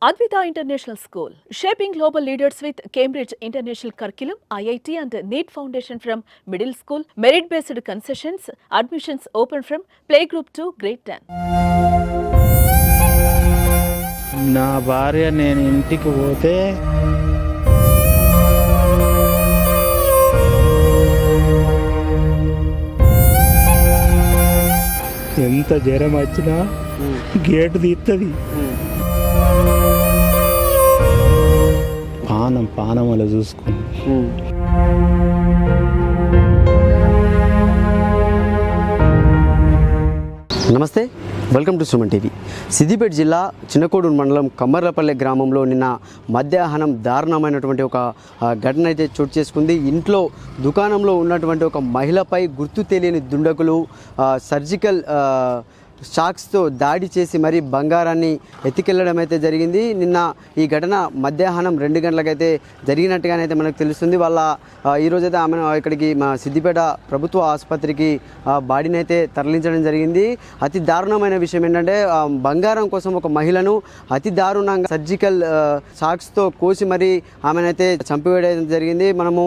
Advita International School, shaping global leaders with Cambridge International Curriculum, IIT and NEET Foundation from middle school, merit-based concessions, admissions open from playgroup to grade 10. నా భార్య నేను ఇంటికి పోతే ఎంత జ్వరం వచ్చినా gate తీస్తుంది పానం పానం అలా చూసుకుని. నమస్తే welcome to Suman TV. Siddipet జిల్లా చిన్నకోడూరు మండలం కమ్మర్లపల్లె గ్రామంలో నిన్న మధ్యాహ్నం దారుణమైనటువంటి ఒక ఘటన అయితే చోటు చేసుకుంది. ఇంట్లో దుకాణంలో ఉన్నటువంటి ఒక మహిళపై గుర్తు తెలియని దుండగులు సర్జికల్ షాక్స్తో దాడి చేసి మరీ బంగారాన్ని ఎత్తికెళ్ళడం అయితే జరిగింది. నిన్న ఈ ఘటన మధ్యాహ్నం రెండు గంటలకైతే జరిగినట్టుగానైతే మనకు తెలుస్తుంది. వాళ్ళ ఈరోజైతే ఆమెను ఇక్కడికి మా సిద్దిపేట ప్రభుత్వ ఆసుపత్రికి ఆ, బాడీని అయితే తరలించడం జరిగింది. అతి దారుణమైన విషయం ఏంటంటే బంగారం కోసం ఒక మహిళను అతి దారుణంగా సర్జికల్ షాక్స్తో కోసి మరీ ఆమెనైతే చంపివేయడం జరిగింది. మనము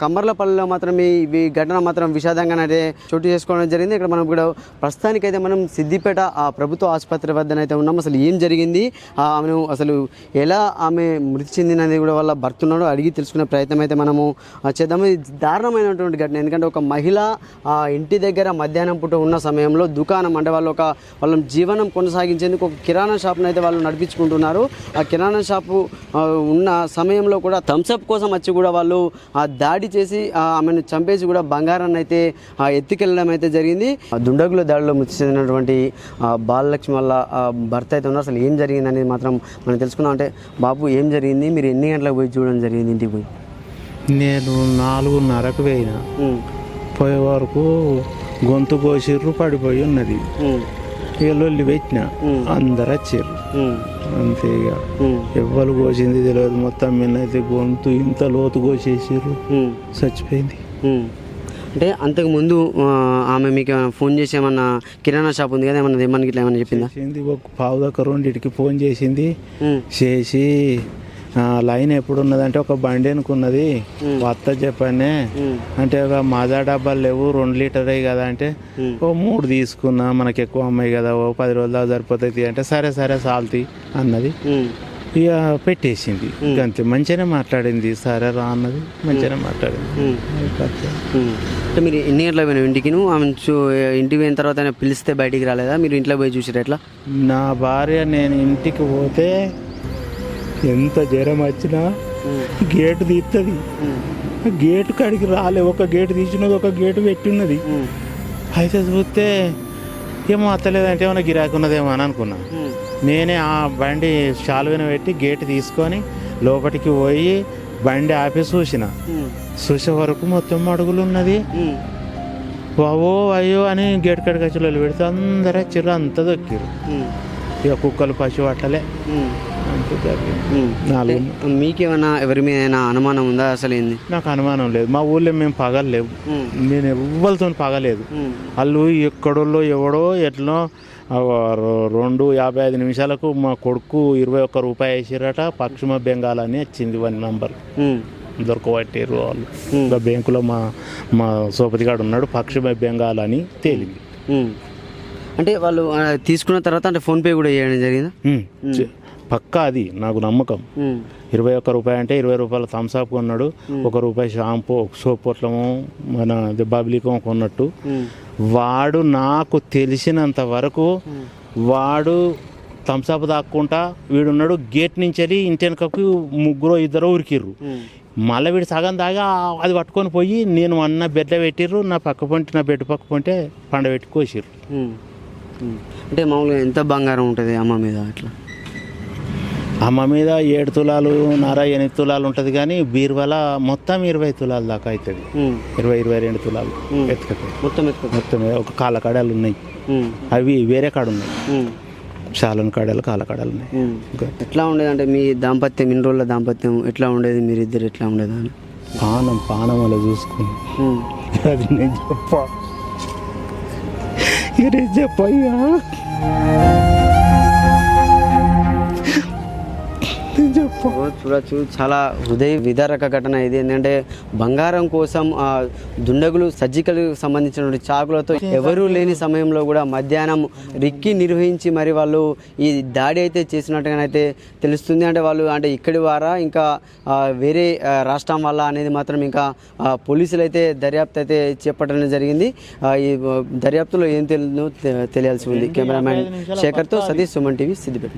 కమ్మర్లపల్లిలో మాత్రం ఈ ఈ ఘటన మాత్రం విషాదంగానైతే చోటు చేసుకోవడం జరిగింది. ఇక్కడ మనం కూడా ప్రస్తుతానికైతే మనం సిద్దిపేట ఆ ప్రభుత్వ ఆసుపత్రి వద్దనైతే ఉన్నాం. అసలు ఏం జరిగింది? ఆమెను అసలు ఎలా ఆమె మృతి చెందినది కూడా వాళ్ళ భర్త ఉన్నాడో. అడిగి తెలుసుకునే ప్రయత్నం అయితే మనము చేద్దాము. ఇది దారుణమైనటువంటి ఘటన. ఎందుకంటే ఒక మహిళ ఆ ఇంటి దగ్గర మధ్యాహ్నం పూట ఉన్న సమయంలో దుకాణం అంటే వాళ్ళు ఒక వాళ్ళ జీవనం కొనసాగించేందుకు ఒక కిరాణా షాప్ను అయితే వాళ్ళు నడిపించుకుంటున్నారు. ఆ కిరాణా షాపు ఉన్న సమయంలో కూడా థమ్స్అప్ కోసం వచ్చి కూడా వాళ్ళు ఆ దాడి చేసి ఆమెను చంపేసి కూడా బంగారాన్ని అయితే ఎత్తుకెళ్ళడం అయితే జరిగింది. ఆ దుండగుల దాడిలో మృతి చెందినటువంటి ఆ, బాలలక్ష్మి వల్ల ఆ, భర్త అయితే ఉన్నారు. అసలు ఏం జరిగింది అనేది మాత్రం మనం తెలుసుకుందాం. అంటే బాబు ఏం జరిగింది? మీరు ఎన్ని గంటలకు పోయి చూడడం జరిగింది ఇంటికి పోయి? నేను నాలుగున్నరకు పోయిన. పోయే వరకు గొంతు కోసిర్రు పడిపోయి ఉన్నది. ఇక లొల్లి పెట్టిన. అందరు వచ్చారు అంతే ఇక. ఎవ్వరు కోసింది తెలియదు. మొత్తం మీద అయితే గొంతు ఇంత లోతు కోసేసారు. చచ్చిపోయింది. అంటే అంతకు ముందు ఆ, ఆమె మీకు ఫోన్ చేసి ఏమన్నా కిరాణా షాప్ ఉంది కదా ఏమన్నా ఏమన్నా ఇట్లా ఏమన్నా చెప్పిందా? చేసింది ఒక పావు దాకా రెండింటికి ఫోన్ చేసింది. చేసి లైన్ ఎప్పుడు ఉన్నదంటే ఒక బండి అనుకున్నది. వత్త చెప్పానే. అంటే ఒక మాజా డబ్బాలు లేవు రెండు లీటర్ కదా అంటే. ఓ మూడు తీసుకున్నా మనకి ఎక్కువ అమ్మాయి కదా ఓ పది రోజుల దాకా సరిపోతుంది అంటే సరే సరే సాల్తీ అన్నది. ఇక పెట్టేసింది. అంతే మంచిగానే మాట్లాడింది. సరే రా అన్నది మంచిగానే మాట్లాడింది. మీరు ఎన్ని గంటలకు పోయినా ఇంటికి? ఆమె ఇంటికి పోయిన తర్వాత పిలిస్తే బయటికి రాలేదా? మీరు ఇంట్లో పోయి చూసారు ఎట్లా? నా భార్య నేను ఇంటికి పోతే ఎంత జ్వరం వచ్చినా గేటు తీస్తుంది గేటు కాడికి రాలే. ఒక గేటు తీసినది ఒక గేటు పెట్టినది అయితే చూస్తే ఏమో అత్తలేదంటే ఏమైనా గిరాకీ ఉన్నదేమో అని అనుకున్నా. నేనే ఆ బండి శాలువన పెట్టి గేటు తీసుకొని లోపలికి పోయి బండి ఆపి చూసిన. చూసే వరకు మొత్తం అడుగులు ఉన్నది. బావో అయ్యో అని గేట్ కాడికి వచ్చి పెడితే అందరూ చిర్రు అంతా దొక్కిరు ఇక కుక్కలు పశు పట్టలే అంతే జరిగింది. నాలుగు. మీకేమన్నా ఎవరి మీద అనుమానం ఉందా అసలు ఏంది? నాకు అనుమానం లేదు. మా ఊళ్ళో మేము పగలేవు నేను ఎవ్వరితో పగలేదు. వాళ్ళు ఎక్కడోళ్ళో ఎవడో ఎట్లనో రెండు యాభై ఐదు నిమిషాలకు మా కొడుకు ఇరవై ఒక్క రూపాయి వేసిరట. పశ్చిమ బెంగాల్ అని వచ్చింది వన్ నంబర్. దొరకబట్టారు వాళ్ళు. ఇంకా బ్యాంకులో మా మా సోపతిగాడు ఉన్నాడు. పశ్చిమ బెంగాల్ అని తేలింది. అంటే వాళ్ళు తీసుకున్న తర్వాత అంటే ఫోన్పే కూడా చేయడం జరిగిందా? పక్కా అది నాకు నమ్మకం. ఇరవై ఒక్క రూపాయి అంటే ఇరవై రూపాయల థమ్స్అప్ కొన్నాడు. ఒక రూపాయి షాంపూ సోప్ పొట్లము మన బబ్లికం కొన్నట్టు. వాడు నాకు తెలిసినంత వరకు వాడు థమ్స్అప్ దాక్కుంటా వీడున్నాడు. గేట్ నుంచి వెళ్ళి ఇంటి వెనకకు ముగ్గురు ఇద్దరు ఉరికిర్రు. మళ్ళీ వీడు సగం దాగా అది పట్టుకొని పోయి నేను అన్న బెడ్లో పెట్టిర్రు. నా పక్క పొంటి నా బెడ్ పక్క పొంటే పండబెట్టి కోసిర్రు. అంటే మామూలుగా ఎంత బంగారం ఉంటుంది అమ్మ మీద అట్లా? అమ్మ మీద ఏడు తులాలు నర ఎనిమిది తులాలు ఉంటుంది కానీ బీరువాల మొత్తం ఇరవై తులాలు దాకా అవుతుంది ఇరవై ఇరవై రెండు తులాలు. ఎత్తుకతాయి మొత్తం మొత్తం ఒక కాళ్ళ కాడలు ఉన్నాయి. అవి వేరే కాడ ఉన్నాయి. కాడలు కాళ్ళ కాడలు ఉన్నాయి. ఎట్లా ఉండేది? అంటే మీ దాంపత్యం ఇన్ని రోజుల దాంపత్యం ఎట్లా ఉండేది? మీరు ఇద్దరు ఎట్లా ఉండేది అని పానం పానం అలా చూసుకుని. అది నేను చెప్ప. ఇది చెప్పయ్యా చూడొచ్చు. చాలా హృదయ విదారక ఘటన ఇది. ఏంటంటే బంగారం కోసం ఆ, దుండగులు సర్జికల్ సంబంధించినటువంటి చాకులతో ఎవరూ లేని సమయంలో కూడా మధ్యాహ్నం రిక్కి నిర్వహించి మరి వాళ్ళు ఈ దాడి అయితే చేసినట్టుగానైతే తెలుస్తుంది. అంటే వాళ్ళు అంటే ఇక్కడి వారా ఇంకా వేరే రాష్ట్రం వల్ల అనేది మాత్రం ఇంకా పోలీసులు అయితే దర్యాప్తు అయితే చేపట్టడం జరిగింది. ఈ దర్యాప్తులో ఏం తెలియదో తెలియాల్సి ఉంది. కెమెరామ్యాన్ శేఖర్తో సతీష్ సుమన్ టీవీ సిద్దిపేట.